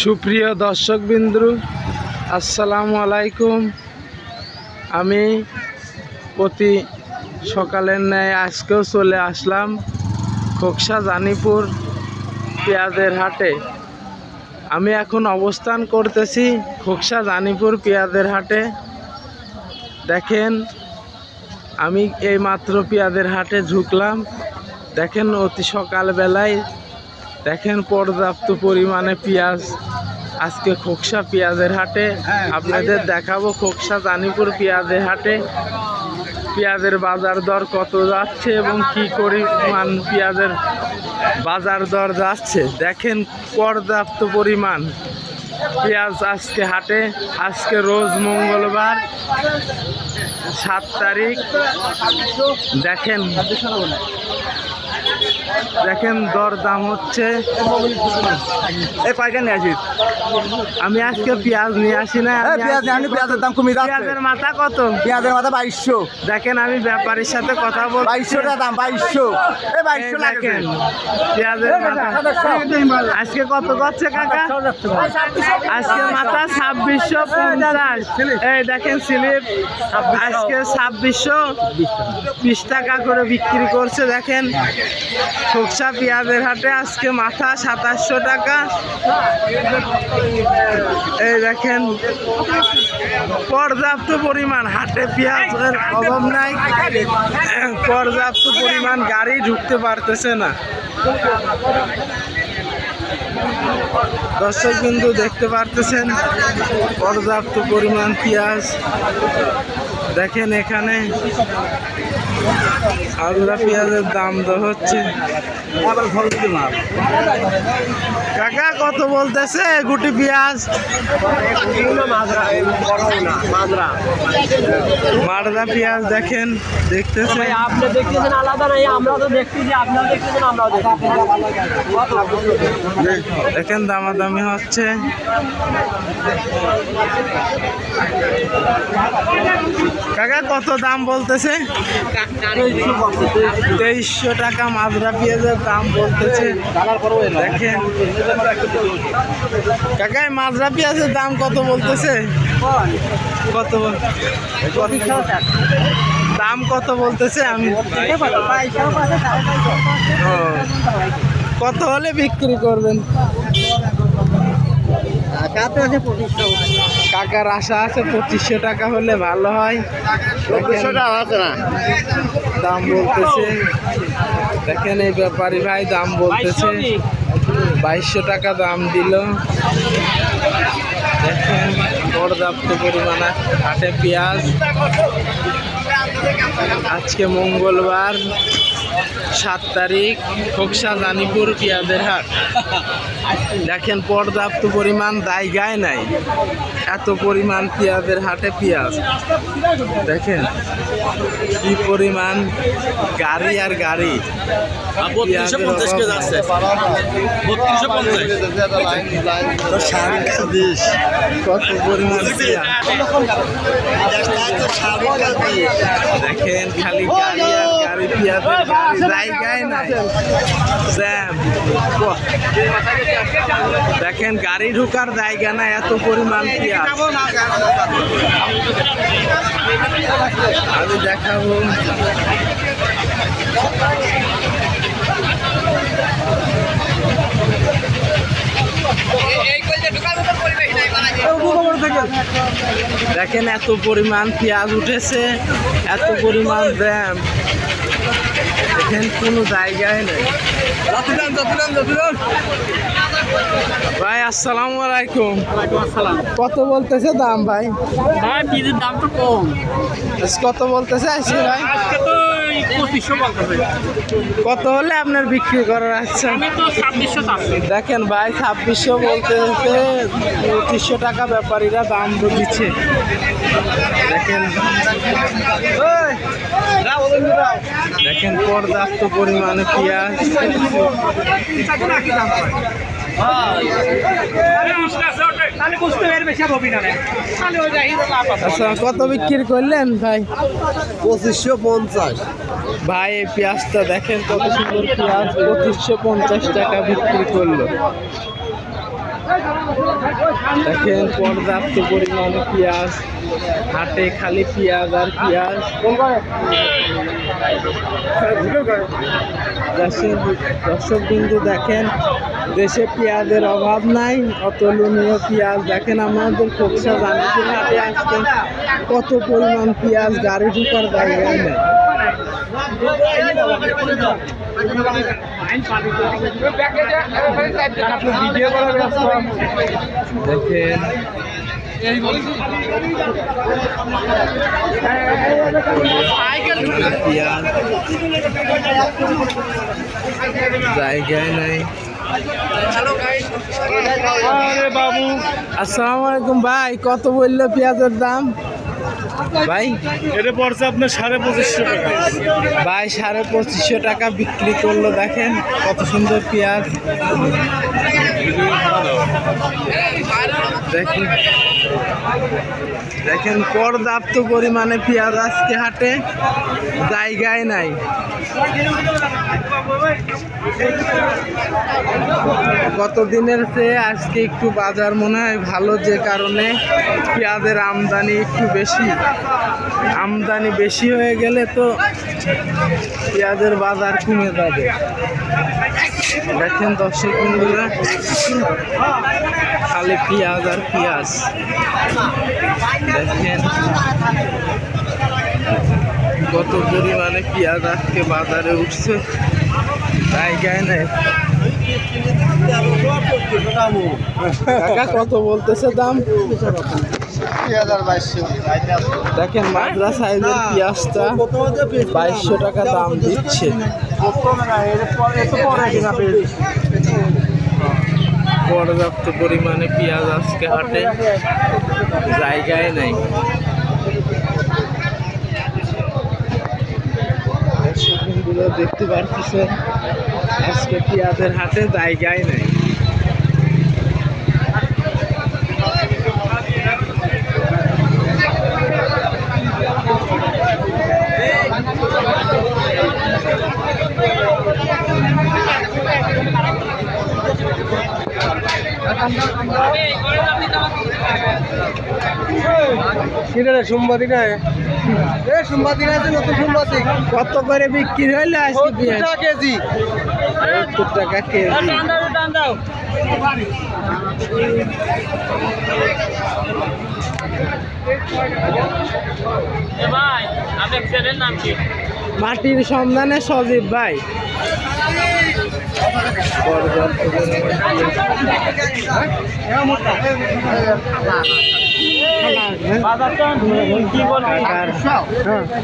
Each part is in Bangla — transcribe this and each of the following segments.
সুপ্রিয় দর্শক বিন্দু আসসালামু আলাইকুম। আমি প্রতি সকালের ন্যায় আজকেও চলে আসলাম খোকসা জানিপুর পেঁয়াজের হাটে। আমি এখন অবস্থান করতেছি খোকসা জানিপুর পেঁয়াজের হাটে। দেখেন, আমি এই মাত্র পেঁয়াজের হাটে ঝুঁকলাম। দেখেন, অতি সকালবেলায় দেখেন পর্যাপ্ত পরিমাণে পেঁয়াজ। আজকে খোকসা পেঁয়াজের হাটে। আপনাদের দেখাবো খোকসা জানিপুর পেঁয়াজের হাটে। পেঁয়াজের বাজার দর কত যাচ্ছে এবং কি পরিমাণ পেঁয়াজের বাজার দর যাচ্ছে। দেখেন পর্যাপ্ত পরিমাণ পেঁয়াজ আজকে হাটে। আজকে রোজ মঙ্গলবার সাত তারিখ। দেখেন দেখেন দর দাম হচ্ছে। এই কয়টা নিয়ে আসিস? আমি আজকে পেঁয়াজ নিয়ে আসি না আমি পেঁয়াজ আজকে পেঁয়াজের দাম কমে যাচ্ছে। পেঁয়াজের মাথা কত? পেঁয়াজের মাথা বাইশশো। দেখেন আমি ব্যাপারীর সাথে কথা বল বাইশশো টাকা দাম বাইশশো। এই বাইশশো দেখেন পেঁয়াজের মাথা। আজকে কত করছে কাকা? আজকে মাথা ছাব্বিশশো পঞ্চাশ। এই দেখেন স্লিপ। আজকে ছাব্বিশশো। বিশ টাকা করে বিক্রি করছে দেখেন। খোকসা পেঁয়াজের হাটে আজকে মাথা সাতাশশো টাকা। এই দেখেন, পর্যাপ্ত পরিমাণ হাটে পেঁয়াজের অভাব নাই। পর্যাপ্ত পরিমাণ গাড়ি ঢুকতে পারতেছে না। দর্শক বিন্দু দেখতে পারতেছেন, পর্যাপ্ত পরিমাণ পেঁয়াজ। দেখেন এখানে আলুরা পেঁয়াজের দাম তো হচ্ছে। কাকা কত বলতেছে গুটি পেঁয়াজ? মারদা পেঁয়াজ দেখেন দেখতেছে আপনি দেখতেছেন আলাদা নাই আমরা তো দেখতেছি আপনারা দেখতেছেন আমরাও দেখেন দামাদামি হচ্ছে। কাকা, কত দাম বলতেছে? তেইশশো টাকা মাজরা পেঁয়াজের দাম বলতেছে। দেখেন। কাকা মাজরা পেঁয়াজের দাম কত বলতেছে? কত দাম কত বলতেছে? আমি কত হলে বিক্রি করবেন? কাকার আশা আছে পঁচিশশো টাকা হলে ভালো হয়। দেখেন, দাম বলতেছে। দেখেন এই ব্যাপারী ভাই দাম বলতেছে। বাইশশো টাকা দাম দিল। দেখেন পর্যাপ্ত পরিমাণে হাটে পেঁয়াজ। আজকে মঙ্গলবার। সাত তারিখ খোকসা রানীপুর পেঁয়াজের হাট দেখেন পর্যাপ্ত পরিমাণ জায়গায় নাই। এত পরিমাণ পেঁয়াজের হাটে পেঁয়াজ। দেখেন কি পরিমাণ গাড়ি আর গাড়ি। কত পরিমাণ পেঁয়াজ। দেখেন খালি গাড়ি আর গাড়ি গাড়ি জায়গায় নাই। জ্যাম দেখেন গাড়ি ঢোকার জায়গা না এত পরিমাণ পেঁয়াজ আমি দেখাবো। দেখেন এত পরিমাণ পেঁয়াজ উঠেছে এত পরিমাণ জ্যাম দেখেন কোনো জায়গায় নেই। ভাই আসসালামু আলাইকুম। কত বলতেছে দাম ভাই? ভাই পিজের দাম তো কম। কত বলতেছে? আসি ভাই। আজকে তো পঁচিশশো কত হলে আপনার বিক্রি করার আছে আমি তো ছাব্বিশশো চাচ্ছি। দেখেন ভাই ছাব্বিশশো বলতেছে পঁচিশশো টাকা ব্যাপারীরা দাম দিচ্ছে। দেখেন। দেখেন পর্যাপ্ত পরিমাণে পেঁয়াজ। আচ্ছা কত বিক্রি করলেন ভাই? পঁচিশশো পঞ্চাশ। ভাই এই পেঁয়াজটা দেখেন কত সুন্দর পেঁয়াজ পঁচিশশো পঞ্চাশ টাকা বিক্রি করল। দেখেন পর্যাপ্ত পরিমাণে পেঁয়াজ হাটে খালি পেঁয়াজ আর পেঁয়াজ। দর্শক বিন্দু দেখেন দেশে পেঁয়াজের অভাব নাই, অতুলনীয় পেঁয়াজ। দেখেন আমাদের খোকসা জানিপুর আসতে, কত পরিমাণ পেঁয়াজ গাড়ি ঢুকার জায়গায় নেই। দেখেন জায়গায় নাই। আরে বাবু আসসালামু আলাইকুম ভাই কত বলল পেঁয়াজের দাম? ভাই? এটা পড়ছে আপনার সাড়ে পঁচিশশো টাকা। ভাই সাড়ে পঁচিশশো টাকা বিক্রি করল দেখেন কত সুন্দর পেঁয়াজ। দেখেন। দেখেন, পর্যাপ্ত পরিমাণে পেঁয়াজ আজকে হাটে জায়গায় নাই। গত দিনের চেয়ে আজকে একটু বাজার মনে হয় ভালো, যে কারণে পেঁয়াজের আমদানি একটু বেশি। আমদানি বেশি হয়ে গেলে তো পেঁয়াজের বাজার কমে যাবে। দেখেন দর্শক বন্ধুরা, খালি পেঁয়াজ আর পেঁয়াজ। দেখেন কত পরিমাণে পেঁয়াজ আজকে বাজারে উঠছে। নেই। কাকা, কত বলতেছে দাম? দেখেন মাদ্রা সাইজের পেঁয়াজটা বাইশশো টাকা দাম দিচ্ছে। পর্যাপ্ত পরিমাণে পেঁয়াজ আজকে হাটে জায়গায় নেই। দেখতে পারতেছেন আজকে পেঁয়াজের হাটে জায়গায় নেই। সোমবারই না এ সোমবারই আছে নতুন সোমবারই কত করে বিক্রি হইলে আজকে পেঁয়াজ? কেজি। সত্তর টাকা কেজি। ভাই আপনার ছেলের নাম কি? মাটির সন্ধানে সজীব ভাই।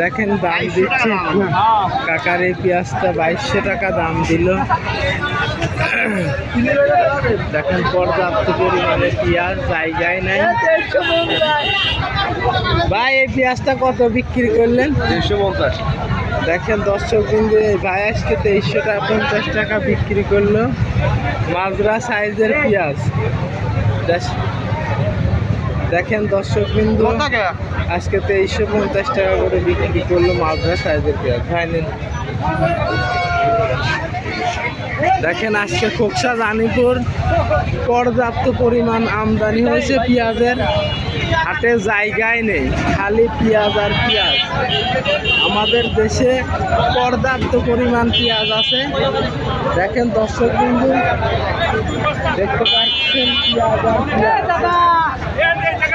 দেখেন দাম দিচ্ছে। কাকার এই পেঁয়াজটা বাইশশো টাকা দাম দিল। দেখেন পর্যাপ্ত পরিমাণে পেঁয়াজ, জায়গায় নাই। ভাই, এই পেঁয়াজটা কত বিক্রি করলেন? দেড়শো পঞ্চাশ। দেখেন দর্শক বিন্দু এই ভাই আজকে তেইশশো টাকা পঞ্চাশ টাকা বিক্রি করল। মাজরা সাইজের পেঁয়াজ। দেখ- দেখেন দর্শক বিন্দু আজকে তেইশশো পঞ্চাশ টাকা করে বিক্রি করল মাজরা সাইজের পেঁয়াজ। ভাই নিন। দেখেন আজকে খোকসা জানিপুর পর্যাপ্ত পরিমাণ আমদানি হয়েছে, পেঁয়াজের হাটে জায়গায় নেই, খালি পেঁয়াজ আর পেঁয়াজ। আমাদের দেশে পর্যাপ্ত পরিমাণ পেঁয়াজ আছে। দেখেন দর্শক বিন্দু দেখতে পাচ্ছেন পেঁয়াজ আর পেঁয়াজ দেখেন কি পরিমাণ পেঁয়াজ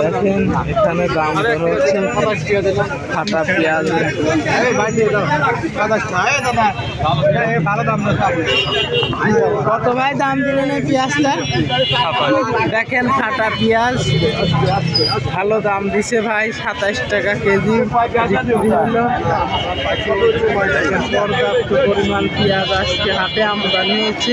দেখেন, এখানে দাম হচ্ছে ফাটা পেঁয়াজ। কত ভাই দাম দিলেন এই পেঁয়াজটা। দেখেন ফাটা পেঁয়াজ। ভালো দাম দিছে ভাই সাতাইশ টাকা কেজি। পরিমাণ পেঁয়াজ আজকে হাতে আমদানি দেখেন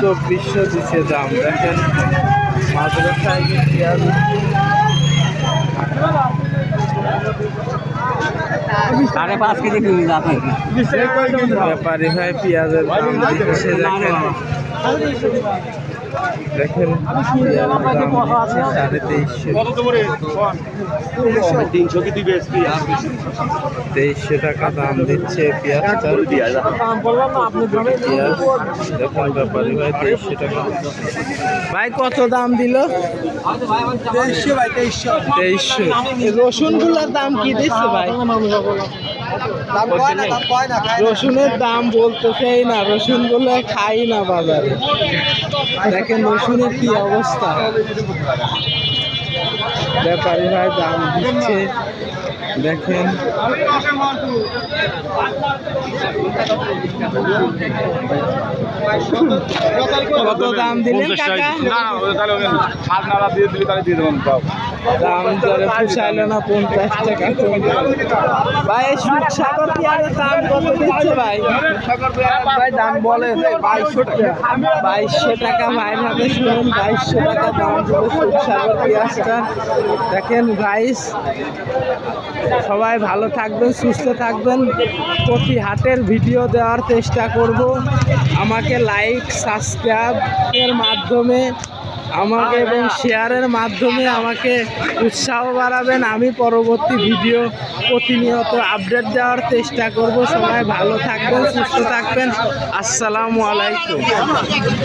চব্বিশশো দিচ্ছে দাম দেখেন মাঝের সাইজের পেঁয়াজ সাড়ে পাঁচ কেজি ব্যাপারী ভাই পেঁয়াজের দাম দিচ্ছে দেখেন। দেখেন পেঁয়াজের দাম দিচ্ছে সাড়ে তেইশশো তিনশো কি তেইশশো টাকা দাম দিচ্ছে পেঁয়াজটা পেঁয়াজ দেখুন ব্যাপারী ভাই তেইশশো টাকা। ভাই কত দাম দিল? তেইশশো ভাই তেইশশো তেইশশো রসুনগুলার দাম কি দিচ্ছে ভাই? দাম কয় না দাম কয় না না। রসুনের দাম বলতেছেই না রসুন বলে খাই না বাজারে। দেখেন রসুনের কি অবস্থা। ব্যাপারী ভাই দাম দিচ্ছে। দেখেন। কত দাম দিলেন কাকা? দাম ধরে পুষাইলো না পঞ্চাশ টাকা ভাই পেঁয়াজের দাম কত দিচ্ছে ভাই? ভাই দাম বলে বাইশশো টাকা। বাইশশো টাকা ভাইয়ের হাতে শুনুন বাইশশো টাকা দাম দিল পেঁয়াজটা। দেখেন রাইস। সবাই ভালো থাকবেন, সুস্থ থাকবেন। প্রতি হাটের ভিডিও দেওয়ার চেষ্টা করব। আমাকে লাইক সাবস্ক্রাইবের মাধ্যমে, আমাকে এবং শেয়ারের মাধ্যমে আমাকে উৎসাহ বাড়াবেন। আমি পরবর্তী ভিডিও প্রতিনিয়ত আপডেট দেওয়ার চেষ্টা করব। সবাই ভালো থাকবেন, সুস্থ থাকবেন। আসসালামু আলাইকুম।